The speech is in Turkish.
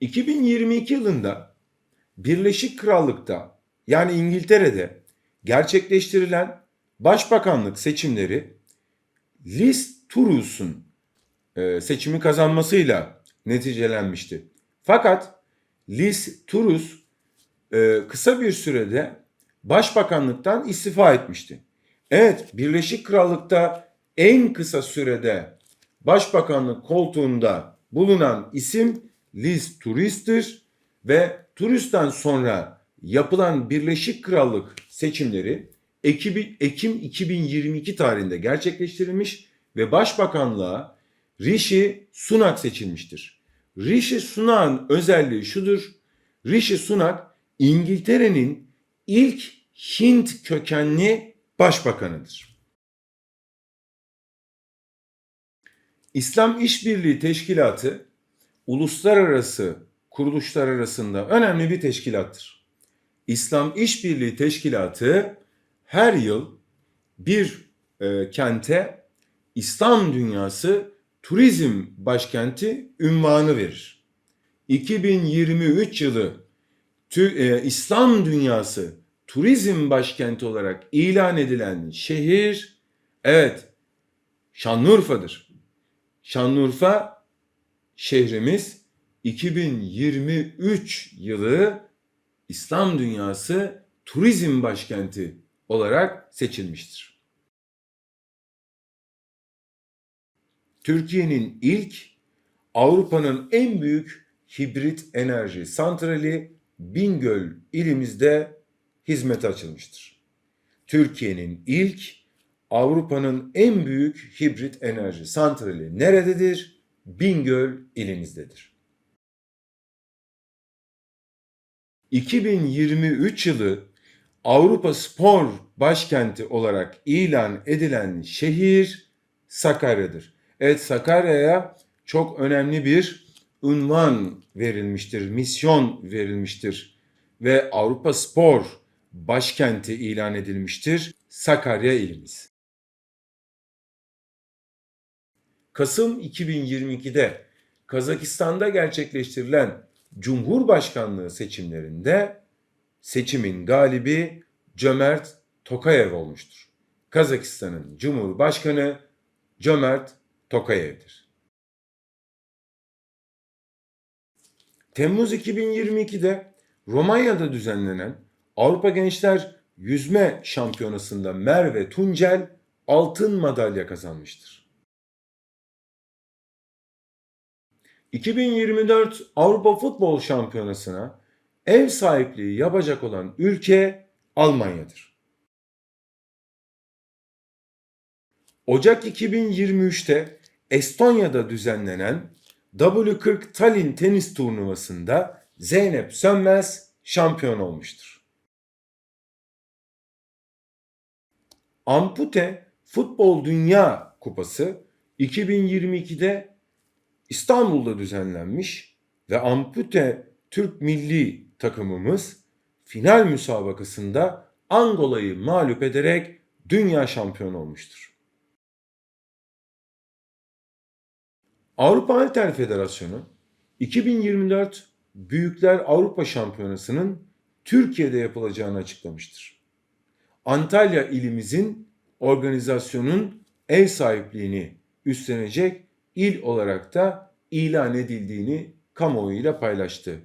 2022 yılında Birleşik Krallık'ta yani İngiltere'de gerçekleştirilen başbakanlık seçimleri Liz Truss'un e, seçimi kazanmasıyla neticelenmişti. Fakat Liz Truss e, kısa bir sürede başbakanlıktan istifa etmişti. Evet, Birleşik Krallık'ta en kısa sürede başbakanlık koltuğunda bulunan isim Liz Truss'tir ve Truss'tan sonra yapılan Birleşik Krallık seçimleri Ekim 2022 tarihinde gerçekleştirilmiş ve başbakanlığa Rishi Sunak seçilmiştir. Rishi Sunak'ın özelliği şudur. Rishi Sunak İngiltere'nin ilk Hint kökenli başbakanıdır. İslam İşbirliği Teşkilatı uluslararası kuruluşlar arasında önemli bir teşkilattır. İslam İşbirliği Teşkilatı her yıl bir e, kente İslam dünyası turizm başkenti ünvanı verir. 2023 yılı tü, e, İslam dünyası turizm başkenti olarak ilan edilen şehir evet Şanlıurfa'dır. Şanlıurfa şehrimiz 2023 yılı İslam dünyası turizm başkenti olarak seçilmiştir. Türkiye'nin ilk Avrupa'nın en büyük hibrit enerji santrali Bingöl ilimizde hizmete açılmıştır. Türkiye'nin ilk Avrupa'nın en büyük hibrit enerji santrali nerededir? Bingöl ilimizdedir. 2023 yılı Avrupa Spor Başkenti olarak ilan edilen şehir Sakarya'dır. Evet Sakarya'ya çok önemli bir unvan verilmiştir, misyon verilmiştir ve Avrupa Spor Başkenti ilan edilmiştir Sakarya ilimiz. Kasım 2022'de Kazakistan'da gerçekleştirilen Cumhurbaşkanlığı seçimlerinde seçimin galibi Cömert Tokayev olmuştur. Kazakistan'ın Cumhurbaşkanı Cömert Tokayev'dir. Temmuz 2022'de Romanya'da düzenlenen Avrupa Gençler Yüzme Şampiyonası'nda Merve Tuncel altın madalya kazanmıştır. 2024 Avrupa Futbol Şampiyonası'na ev sahipliği yapacak olan ülke Almanya'dır. Ocak 2023'te Estonya'da düzenlenen W40 Tallinn tenis turnuvasında Zeynep Sönmez şampiyon olmuştur. Ampute Futbol Dünya Kupası 2022'de İstanbul'da düzenlenmiş ve ampute Türk milli takımımız final müsabakasında Angola'yı mağlup ederek dünya şampiyonu olmuştur. Avrupa Halter Federasyonu 2024 Büyükler Avrupa Şampiyonası'nın Türkiye'de yapılacağını açıklamıştır. Antalya ilimizin organizasyonun ev sahipliğini üstlenecek il olarak da ilan edildiğini kamuoyuyla paylaştı.